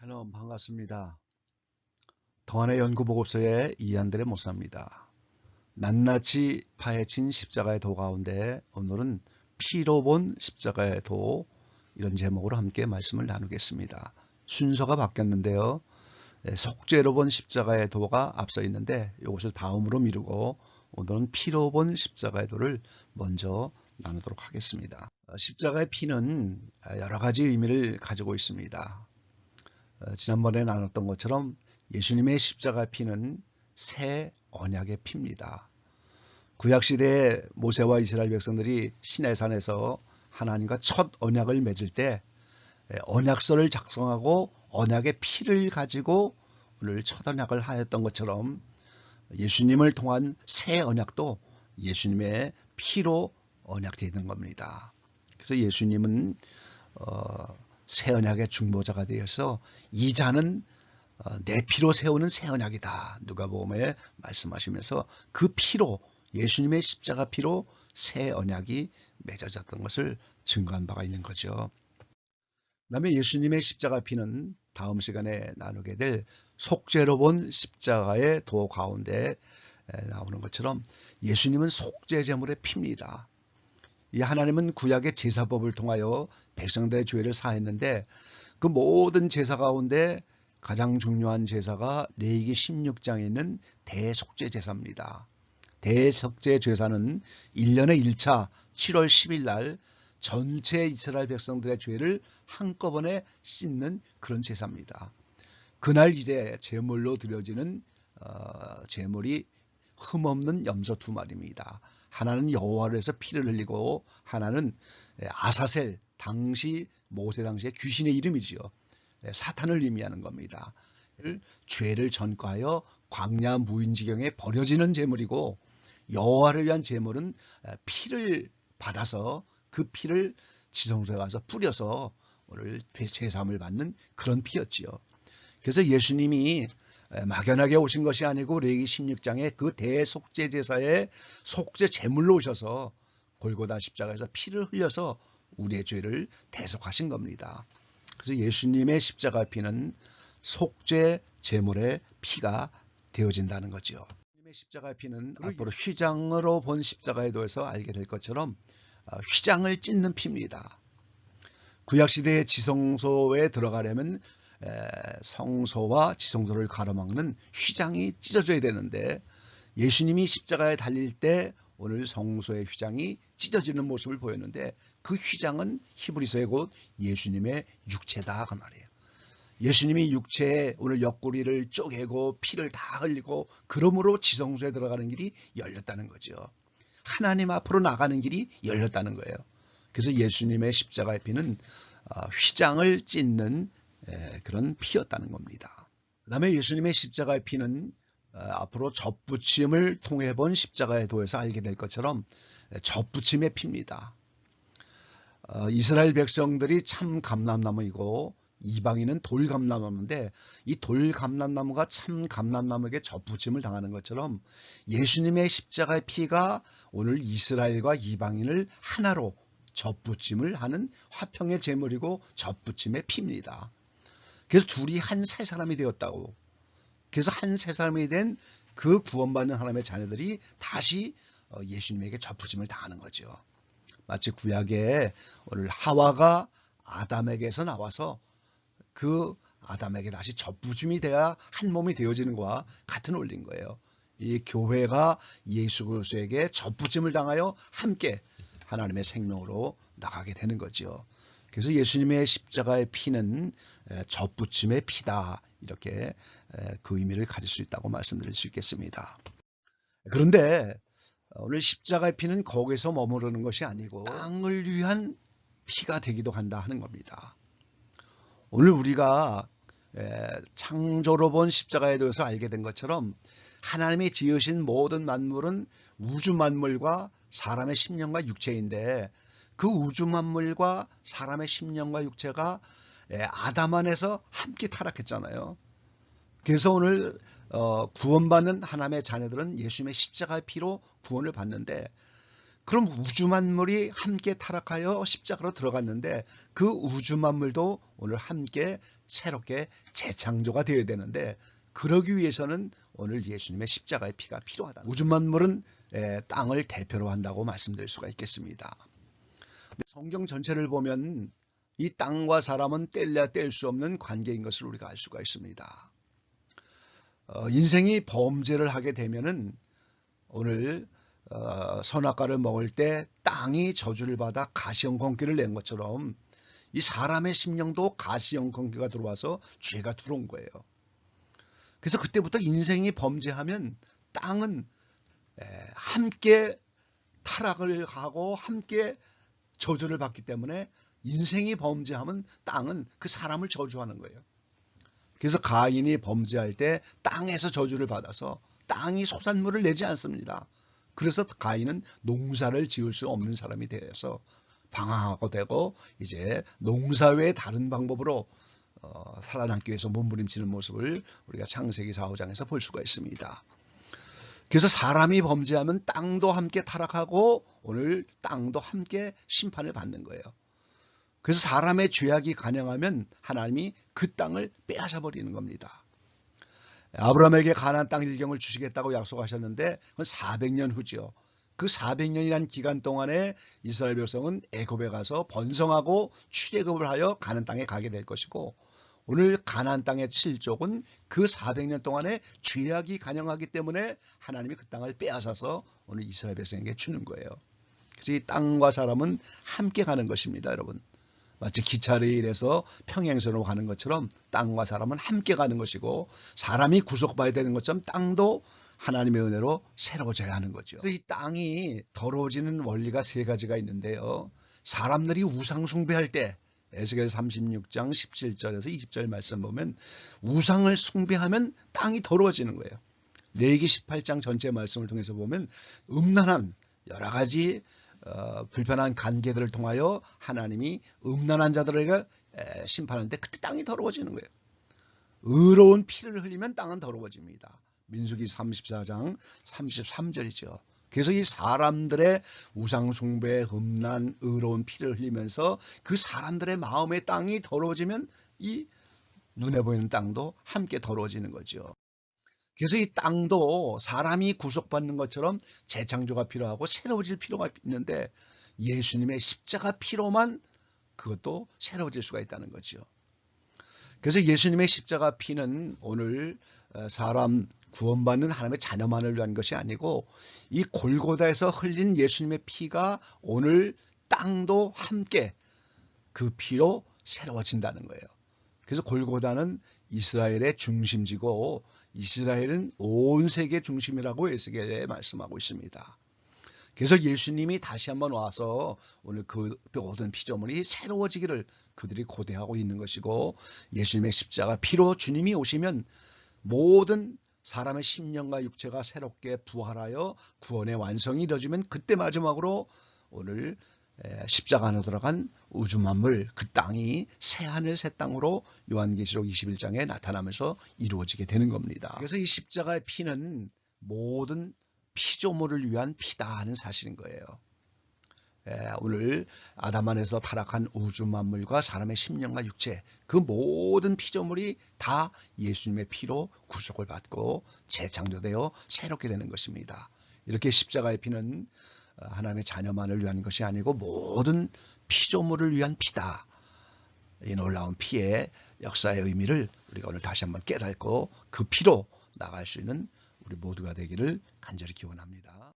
샬롬 반갑습니다. 동안의 연구보고서의 이한들의 목사입니다. 낱낱이 파헤친 십자가의 도 가운데 오늘은 피로 본 십자가의 도 이런 제목으로 함께 말씀을 나누겠습니다. 순서가 바뀌었는데요. 예, 속죄로 본 십자가의 도가 앞서 있는데 이것을 다음으로 미루고 오늘은 피로 본 십자가의 도를 먼저 나누도록 하겠습니다. 어, 십자가의 피는 여러 가지 의미를 가지고 있습니다. 어, 지난번에 나눴던 것처럼 예수님의 십자가 피는 새 언약의 피입니다. 구약시대에 모세와 이스라엘 백성들이 시내산에서 하나님과 첫 언약을 맺을 때 언약서를 작성하고 언약의 피를 가지고 오늘 첫 언약을 하였던 것처럼 예수님을 통한 새 언약도 예수님의 피로 언약되는 겁니다. 그래서 예수님은 어, 새 언약의 중보자가 되어서 이 자는 어, 내 피로 세우는 새 언약이다. 누가복음에 말씀하시면서 그 피로 예수님의 십자가 피로 새 언약이 맺어졌던 것을 증거한 바가 있는 거죠. 그다음에 예수님의 십자가 피는 다음 시간에 나누게 될 속죄로 본 십자가의 도 가운데 나오는 것처럼 예수님은 속죄 제물의 피입니다. 이 하나님은 구약의 제사법을 통하여 백성들의 죄를 사했는데 그 모든 제사 가운데 가장 중요한 제사가 레이기 16장에 있는 대속죄 제사입니다. 대속죄 제사는 1년의 1차 7월 10일 날 전체 이스라엘 백성들의 죄를 한꺼번에 씻는 그런 제사입니다. 그날 이제 제물로 드려지는 어, 제물이 흠없는 염소 두 마리입니다. 하나는 여호와를 해서 피를 흘리고 하나는 아사셀 당시 모세 당시의 귀신의 이름이지요. 사탄을 의미하는 겁니다. 죄를 전가하여 광야 무인지경에 버려지는 제물이고 여호와를 위한 제물은 피를 받아서 그 피를 지성소에 가서 뿌려서 오늘 제삼을 받는 그런 피였지요. 그래서 예수님이 막연하게 오신 것이 아니고 레기 16장에 그 대속죄 제사에 속죄 제물로 오셔서 골고다 십자가에서 피를 흘려서 우리의 죄를 대속하신 겁니다. 그래서 예수님의 십자가 피는 속죄 제물의 피가 되어진다는 거죠. 예수님의 십자가 피는 앞으로 휘장으로 본 십자가에 도해서 알게 될 것처럼 어, 휘장을 찢는 피입니다. 구약시대의 지성소에 들어가려면 성소와 지성소를 가로막는 휘장이 찢어져야 되는데 예수님이 십자가에 달릴 때 오늘 성소의 휘장이 찢어지는 모습을 보였는데 그 휘장은 히브리서의 곧 예수님의 육체다 그 말이에요. 예수님이 육체에 오늘 옆구리를 쪼개고 피를 다 흘리고 그러므로 지성소에 들어가는 길이 열렸다는 거죠. 하나님 앞으로 나가는 길이 열렸다는 거예요. 그래서 예수님의 십자가의 피는 어, 휘장을 찢는 그런 피였다는 겁니다. 그 다음에 예수님의 십자가의 피는 어, 앞으로 접붙임을 통해 본 십자가의 도에서 알게 될 것처럼 접붙임의 피입니다. 어, 이스라엘 백성들이 참 감람나무이고 이방인은 돌감람나무인데 이 돌감람나무가 참 감람나무에게 접붙임을 당하는 것처럼 예수님의 십자가의 피가 오늘 이스라엘과 이방인을 하나로 접붙임을 하는 화평의 제물이고 접붙임의 피입니다. 그래서 둘이 한 세 사람이 되었다고. 그래서 한 세 사람이 된 그 구원받는 하나님의 자녀들이 다시 어, 예수님에게 접붙임을 당하는 거죠. 마치 구약에 오늘 하와가 아담에게서 나와서 그 아담에게 다시 접붙임이 돼야 한 몸이 되어지는 것과 같은 원리인 거예요. 이 교회가 예수 그리스도에게 접붙임을 당하여 함께 하나님의 생명으로 나가게 되는 거죠. 그래서 예수님의 십자가의 피는 접붙임의 피다. 이렇게 그 의미를 가질 수 있다고 말씀드릴 수 있겠습니다. 그런데 오늘 십자가의 피는 거기서 머무르는 것이 아니고 땅을 위한 피가 되기도 한다 하는 겁니다. 오늘 우리가 창조로 본 십자가에 대해서 알게 된 것처럼 하나님이 지으신 모든 만물은 우주 만물과 사람의 심령과 육체인데 그 우주 만물과 사람의 심령과 육체가 예, 아담 안에서 함께 타락했잖아요. 그래서 오늘 어, 구원받는 하나님의 자녀들은 예수님의 십자가의 피로 구원을 받는데 그럼 우주 만물이 함께 타락하여 십자가로 들어갔는데 그 우주 만물도 오늘 함께 새롭게 재창조가 되어야 되는데 그러기 위해서는 오늘 예수님의 십자가의 피가 필요하다. 우주 만물은 에, 땅을 대표로 한다고 말씀드릴 수가 있겠습니다. 성경 전체를 보면 이 땅과 사람은 뗄래야 뗄 수 없는 관계인 것을 우리가 알 수가 있습니다. 어, 인생이 범죄를 하게 되면은 오늘 어, 선악과를 먹을 때 땅이 저주를 받아 가시형 공기를 낸 것처럼 이 사람의 심령도 가시형 공기가 들어와서 죄가 들어온 거예요. 그래서 그때부터 인생이 범죄하면 땅은 에, 함께 타락을 하고 함께 저주를 받기 때문에 인생이 범죄하면 땅은 그 사람을 저주하는 거예요. 그래서 가인이 범죄할 때 땅에서 저주를 받아서 땅이 소산물을 내지 않습니다. 그래서 가인은 농사를 지을 수 없는 사람이 되어서 방황하고 되고 이제 농사 외에 다른 방법으로 어, 살아남기 위해서 몸부림치는 모습을 우리가 창세기 4, 5장에서 볼 수가 있습니다. 그래서 사람이 범죄하면 땅도 함께 타락하고 오늘 땅도 함께 심판을 받는 거예요. 그래서 사람의 죄악이 간영하면 하나님이 그 땅을 빼앗아 버리는 겁니다. 아브라함에게 가나안 땅 일경을 주시겠다고 약속하셨는데 그건 400년 후죠. 그 400년이란 기간 동안에 이스라엘 백성은 애굽에 가서 번성하고 출애굽을 하여 가나안 땅에 가게 될 것이고 오늘 가나안 땅의 칠족은 그 400년 동안에 죄악이 간영하기 때문에 하나님이 그 땅을 빼앗아서 오늘 이스라엘 백성에게 주는 거예요. 그래서 이 땅과 사람은 함께 가는 것입니다, 여러분. 마치 기차를 일해서 평행선으로 가는 것처럼 땅과 사람은 함께 가는 것이고 사람이 구속받아야 되는 것처럼 땅도 하나님의 은혜로 새로워져야 하는 거죠. 그래서 이 땅이 더러워지는 원리가 세 가지가 있는데요. 사람들이 우상 숭배할 때 에스겔 36장 17절에서 20절 말씀 보면 우상을 숭배하면 땅이 더러워지는 거예요. 레기 18장 전체 말씀을 통해서 보면 음란한 여러 가지 어, 불편한 관계들을 통하여 하나님이 음란한 자들에게 에, 심판하는데 그때 땅이 더러워지는 거예요. 의로운 피를 흘리면 땅은 더러워집니다. 민수기 34장 33절이죠. 그래서 이 사람들의 우상숭배, 음란, 의로운 피를 흘리면서 그 사람들의 마음의 땅이 더러워지면 이 눈에 보이는 땅도 함께 더러워지는 거죠. 그래서 이 땅도 사람이 구속받는 것처럼 재창조가 필요하고 새로워질 필요가 있는데 예수님의 십자가 피로만 그것도 새로워질 수가 있다는 거죠. 그래서 예수님의 십자가 피는 오늘 어, 사람 구원받는 하나님의 자녀만을 위한 것이 아니고 이 골고다에서 흘린 예수님의 피가 오늘 땅도 함께 그 피로 새로워진다는 거예요. 그래서 골고다는 이스라엘의 중심지고 이스라엘은 온 세계 중심이라고 에스겔에 말씀하고 있습니다. 그래서 예수님이 다시 한번 와서 오늘 그 모든 피조물이 새로워지기를 그들이 고대하고 있는 것이고 예수님의 십자가 피로 주님이 오시면 모든 사람의 심령과 육체가 새롭게 부활하여 구원의 완성이 이루어지면 그때 마지막으로 오늘 십자가 안에 들어간 우주 만물 그 땅이 새 하늘 새 땅으로 요한계시록 21장에 나타나면서 이루어지게 되는 겁니다. 그래서 이 십자가의 피는 모든 피조물을 위한 피다 하는 사실인 거예요. 오늘 아담 안에서 타락한 우주 만물과 사람의 심령과 육체 그 모든 피조물이 다 예수님의 피로 구속을 받고 재창조되어 새롭게 되는 것입니다. 이렇게 십자가의 피는 하나님의 자녀만을 위한 것이 아니고 모든 피조물을 위한 피다. 이 놀라운 피의 역사의 의미를 우리가 오늘 다시 한번 깨닫고 그 피로 나갈 수 있는 우리 모두가 되기를 간절히 기원합니다.